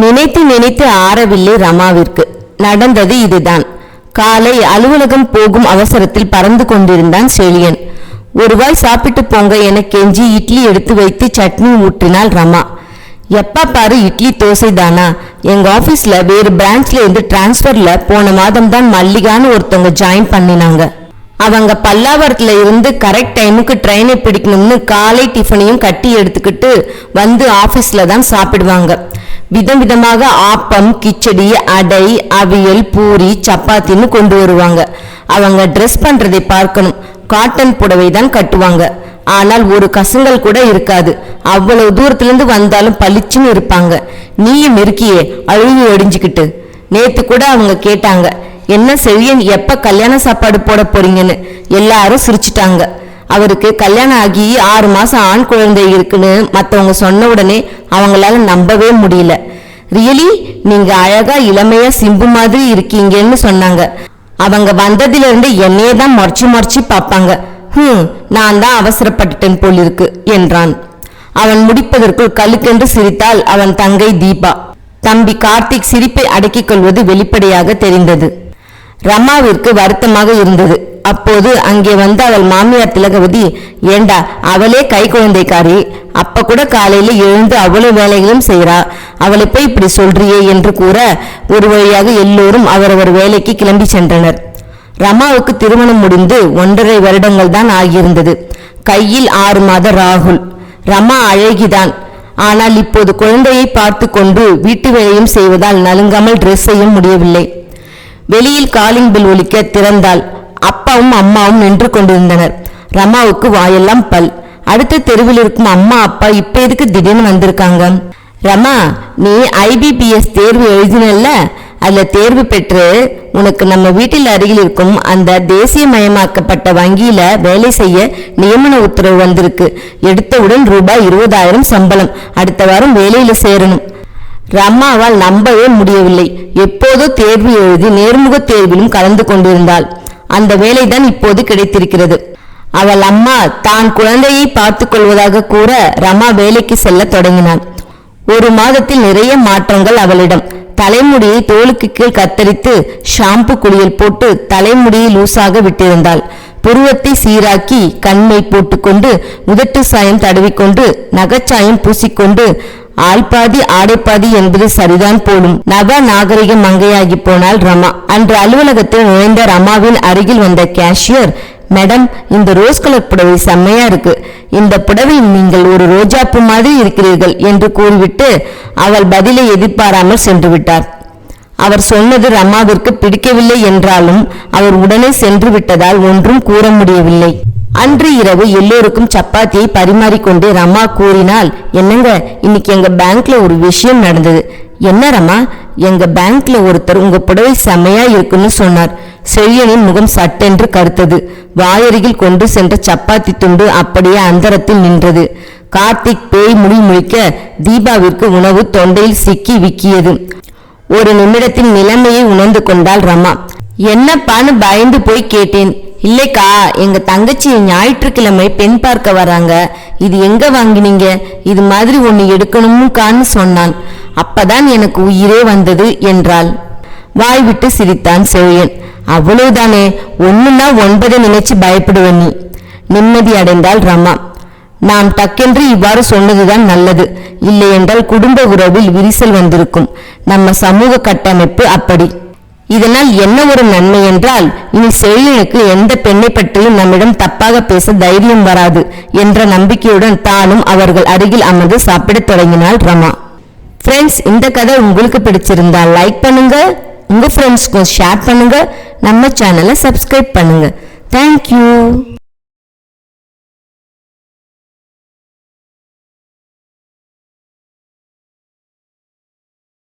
நினைத்து நினைத்து ஆறவில்லை ரமாவிற்கு. நடந்தது இதுதான். காலை அலுவலகம் போகும் அவசரத்தில் பறந்து கொண்டிருந்தான் செழியன். ஒரு வாய் சாப்பிட்டு போங்க என கெஞ்சி இட்லி எடுத்து வைத்து சட்னி ஊற்றினாள் ரமா. எப்பா பாரு இட்லி தோசை தானா எங்க ஆபீஸ்ல வேறு பிரான்ச்ல இருந்து டிரான்ஸ்ஃபர்ல போன மாதம் தான் மல்லிகான்னு ஒருத்தவங்க ஜாயின் பண்ணினாங்க. அவங்க பல்லாவரத்துல இருந்து கரெக்ட் டைமுக்கு ட்ரெயினை பிடிக்கணும்னு காலை டிஃபனையும் கட்டி எடுத்துக்கிட்டு வந்து ஆபீஸ்ல தான் சாப்பிடுவாங்க. விதம் விதமாக ஆப்பம் கிச்சடி அடை அவியல் பூரி சப்பாத்தின்னு கொண்டு வருவாங்க. அவங்க ட்ரெஸ் பண்றதை பார்க்கணும். காட்டன் புடவை தான் கட்டுவாங்க. ஆனால் ஒரு கசங்கள் கூட இருக்காது. அவ்வளவு தூரத்துலேருந்து வந்தாலும் பளிச்சுன்னு இருப்பாங்க. நீயும் இருக்கியே அழுகி ஒடிஞ்சுக்கிட்டு. நேத்து கூட அவங்க கேட்டாங்க என்ன செழியன் எப்ப கல்யாண சாப்பாடு போட போறீங்கன்னு? எல்லாரும் சிரிச்சிட்டாங்க. அவருக்கு கல்யாணம் ஆகி ஆறு மாதம் ஆண் குழந்தை இருக்குன்னு மற்றவங்க சொன்ன உடனே அவங்களால நம்பவே முடியல. ரியலி நீங்க அழகா இளமையா சிம்பு மாதிரி இருக்கீங்கன்னு சொன்னாங்க. அவங்க வந்ததிலிருந்து என்னையே தான் முறைச்சு முறைச்சு பார்ப்பாங்க. ஹம் நான் தான் அவசரப்பட்டுட்டேன் போலிருக்கு என்றான். அவன் முடிப்பதற்குள் கழுக்கென்று சிரித்தாள் அவன் தங்கை தீபா. தம்பி கார்த்திக் சிரிப்பை அடக்கிக் கொள்வது வெளிப்படையாக தெரிந்தது. ரமாவிற்கு வருத்தமாக இருந்தது. அப்போது அங்கே வந்த அவள் மாமியார் திலகவதி ஏண்டா அவளே கை குழந்தைக்காரி. அப்ப கூட காலையில எழுந்து அவ்வளவு வேலைகளும் செய்றா. அவளை போய் இப்படி சொல்றியே? என்று கூற ஒரு வழியாக எல்லோரும் அவரவர் வேலைக்கு கிளம்பி சென்றனர். ரமாவுக்கு திருமணம் முடிந்து ஒன்றரை வருடங்கள் தான் ஆகியிருந்தது. கையில் ஆறு மாத ராகுல். ரமா அழகிதான். ஆனால் இப்போது குழந்தையை பார்த்து கொண்டு வீட்டு வேலையும் செய்வதால் நலுங்காமல் ட்ரெஸ் செய்ய முடியவில்லை. வெளியில் காலிங் பில் ஒலிக்க திறந்தாள். அப்பாவும் அம்மாவும் நின்று கொண்டிருந்தனர். ரமாவுக்கு வாயெல்லாம் பல். அடுத்த தெருவில் இருக்கும் அம்மா அப்பா இப்ப எதுக்கு திடீர்னு வந்திருக்காங்க? ரமா நீ ஐபிபிஎஸ் தேர்வு எழுதினல்ல? அதுல தேர்வு பெற்று உனக்கு நம்ம வீட்டில் அருகில் இருக்கும் அந்த தேசியமயமாக்கப்பட்ட வங்கியில வேலை செய்ய நியமன உத்தரவு வந்திருக்கு. எடுத்தவுடன் ரூபாய் இருபதாயிரம் சம்பளம். அடுத்த வாரம் வேலையில சேரணும். ரம்மாவால் நம்பவே முடியவில்லை. எப்போதோ தேர்வு எழுதி நேர்முக தேர்விலும் கலந்து கொண்டிருந்தாள். அந்த வேலைதான் இப்போது கிடைத்திருக்கிறது. அவள் அம்மா தான் குழந்தையை பார்த்துக் கொள்வதாக கூற ரமா வேலைக்கு செல்ல தொடங்கினாள் ஒரு மாதத்தில் நிறைய மாற்றங்கள் அவளிடம். தலைமுடியை தோலுக்கு கீழ் கத்தரித்து ஷாம்பு குளியல் போட்டு தலைமுடியை லூசாக விட்டிருந்தாள். புருவத்தை சீராக்கி கண்மை போட்டுக்கொண்டு உதட்டு சாயம் தடவிக்கொண்டு நகைச்சாயம் பூசிக்கொண்டு ஆள்பாதி ஆடைப்பாதி என்பது சரிதான் போலும். நவ நாகரிக மங்கையாகி போனாள் ரமா. அன்று அலுவலகத்தில் நுழைந்த ரமாவின் அருகில் வந்த கேஷியர் மேடம் இந்த ரோஸ் கலர் புடவை செம்மையா இருக்கு. இந்த புடவை நீங்கள் ஒரு ரோஜாப்பு மாதிரி இருக்கிறீர்கள் என்று கூறிவிட்டு அவள் பதிலை எதிர்பாராமல் சென்று விட்டார். அவர் சொன்னது ரமாவிற்கு பிடிக்கவில்லை என்றாலும் அவர் உடனே சென்று விட்டதால் ஒன்றும் கூற முடியவில்லை. அன்று இரவு எல்லோருக்கும் சப்பாத்தியை பரிமாறிக்கொண்டு ரமா கூறினால் என்னங்க இன்னைக்கு எங்க பேங்க்ல ஒரு விஷயம் நடந்தது. என்ன ரமா? எங்க பேங்க்ல ஒருத்தர் உங்க புடவை செம்மையா இருக்குன்னு சொன்னார். செழியனின் முகம் சட்டென்று கருத்தது. வாயருகில் கொண்டு சென்ற சப்பாத்தி துண்டு அப்படியே அந்தரத்தில் நின்றது. கார்த்திக் பேய் முடி முழிக்க தீபாவிற்கு உணவு தொண்டையில் சிக்கி விக்கியது. ஒரு நிமிடத்தில் நிலைமையை உணர்ந்து கொண்டாள் ரமா. என்னப்பான்னு பயந்து போய் கேட்டேன். இல்லைக்கா எங்க தங்கச்சி ஞாயிற்றுக்கிழமை பெண் பார்க்க வராங்க. இது எங்க வாங்கினீங்க? இது மாதிரி ஒன்று எடுக்கணும்கான்னு சொன்னான். அப்பதான் எனக்கு உயிரே வந்தது என்றாள். வாய் விட்டு சிரித்தான் செழியன் அவ்வளவுதானே ஒண்ணுன்னா ஒன்பதை நினைச்சு பயப்படுவ நீ. நிம்மதி அடைந்தாள் ரமா. நாம் டக்கென்று இவ்வாறு சொன்னதுதான் நல்லது. இல்லையென்றால் குடும்ப உறவில் விரிசல் வந்திருக்கும். நம்ம சமூக கட்டமைப்பு அப்படி. இதனால் என்ன ஒரு நன்மை என்றால் இனி செழியனுக்கு எந்த பெண்ணை பற்றியும் நம்மிடம் தப்பாக பேச தைரியம் வராது என்ற நம்பிக்கையுடன் தானும் அவர்கள் அருகில் அமர்ந்து சாப்பிடத் தொடங்கினாள் ரமா. ஃப்ரெண்ட்ஸ் இந்த கதை உங்களுக்கு பிடிச்சிருந்தா லைக் பண்ணுங்க. உங்க ஃப்ரெண்ட்ஸ்க்கும் ஷேர் பண்ணுங்க. நம்ம சேனலை சப்ஸ்கிரைப் பண்ணுங்க. தேங்க்யூ